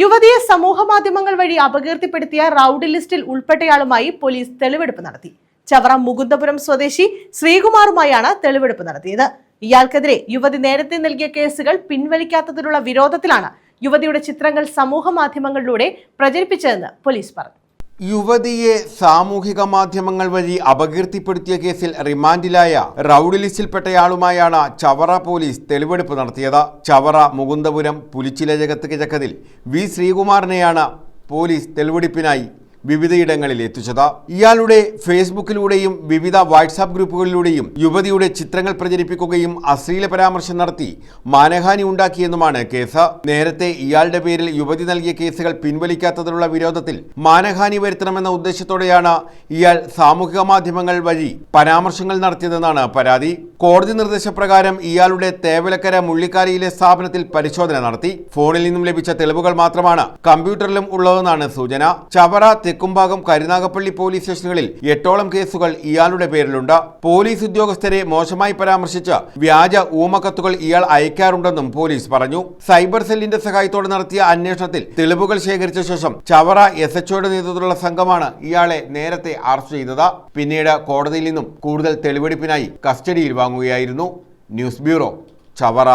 യുവതിയെ സമൂഹ മാധ്യമങ്ങൾ വഴി അപകീർത്തിപ്പെടുത്തിയ റൌഡി ലിസ്റ്റിൽ ഉൾപ്പെട്ടയാളുമായി പോലീസ് തെളിവെടുപ്പ് നടത്തി. ചവറ മുകുന്ദപുരം സ്വദേശി ശ്രീകുമാറുമായാണ് തെളിവെടുപ്പ് നടത്തിയത്. ഇയാൾക്കെതിരെ യുവതി നേരത്തെ നൽകിയ കേസുകൾ പിൻവലിക്കാത്തതിനുള്ള വിരോധത്തിലാണ് യുവതിയുടെ ചിത്രങ്ങൾ സമൂഹ മാധ്യമങ്ങളിലൂടെ പ്രചരിപ്പിച്ചതെന്ന് പോലീസ് പറഞ്ഞു. യുവതിയെ സാമൂഹിക മാധ്യമങ്ങൾ വഴി അപകീർത്തിപ്പെടുത്തിയ കേസിൽ റിമാൻഡിലായ റൌഡി ലിസ്റ്റിൽപ്പെട്ടയാളുമായാണ് ചവറ പോലീസ് തെളിവെടുപ്പ് നടത്തിയത്. ചവറ മുകുന്ദപുരം പുലിച്ചിലജകത്ത് കിഴക്കതിൽ വി ശ്രീകുമാറിനെയാണ് പോലീസ് തെളിവെടുപ്പിനായി വിവിധയിടങ്ങളിൽ എത്തിച്ചത്. ഇയാളുടെ ഫേസ്ബുക്കിലൂടെയും വിവിധ വാട്സാപ്പ് ഗ്രൂപ്പുകളിലൂടെയും യുവതിയുടെ ചിത്രങ്ങൾ പ്രചരിപ്പിക്കുകയും അശ്ലീല പരാമർശം നടത്തി മാനഹാനി ഉണ്ടാക്കിയെന്നുമാണ് കേസ്. നേരത്തെ ഇയാളുടെ പേരിൽ യുവതി നൽകിയ കേസുകൾ പിൻവലിക്കാത്തതിനുള്ള വിരോധത്തിൽ മാനഹാനി വരുത്തണമെന്ന ഉദ്ദേശത്തോടെയാണ് ഇയാൾ സാമൂഹിക മാധ്യമങ്ങൾ വഴി പരാമർശങ്ങൾ നടത്തിയതെന്നാണ് പരാതി. കോടതി നിർദ്ദേശപ്രകാരം ഇയാളുടെ തേവലക്കര മുള്ളിക്കാരിയിലെ സ്ഥാപനത്തിൽ പരിശോധന നടത്തി. ഫോണിൽ നിന്നും ലഭിച്ച തെളിവുകൾ മാത്രമാണ് കമ്പ്യൂട്ടറിലും ഉള്ളതെന്നാണ് സൂചന. ചവറ തെക്കുംഭാഗം കരുനാഗപ്പള്ളി പോലീസ് സ്റ്റേഷനുകളിൽ എട്ടോളം കേസുകൾ ഇയാളുടെ പേരിലുണ്ട്. പോലീസ് ഉദ്യോഗസ്ഥരെ മോശമായി പരാമർശിച്ച് വ്യാജ ഊമക്കത്തുകൾ ഇയാൾ അയക്കാറുണ്ടെന്നും പോലീസ് പറഞ്ഞു. സൈബർ സെല്ലിന്റെ സഹായത്തോടെ നടത്തിയ അന്വേഷണത്തിൽ തെളിവുകൾ ശേഖരിച്ച ശേഷം ചവറ എസ് എച്ച്ഒയുടെ നേതൃത്വത്തിലുള്ള സംഘമാണ് ഇയാളെ നേരത്തെ അറസ്റ്റ് ചെയ്തത്. പിന്നീട് കോടതിയിൽ നിന്നും കൂടുതൽ തെളിവെടുപ്പിനായി കസ്റ്റഡിയിൽ വാങ്ങുകയായിരുന്നു. News bureau Chavara.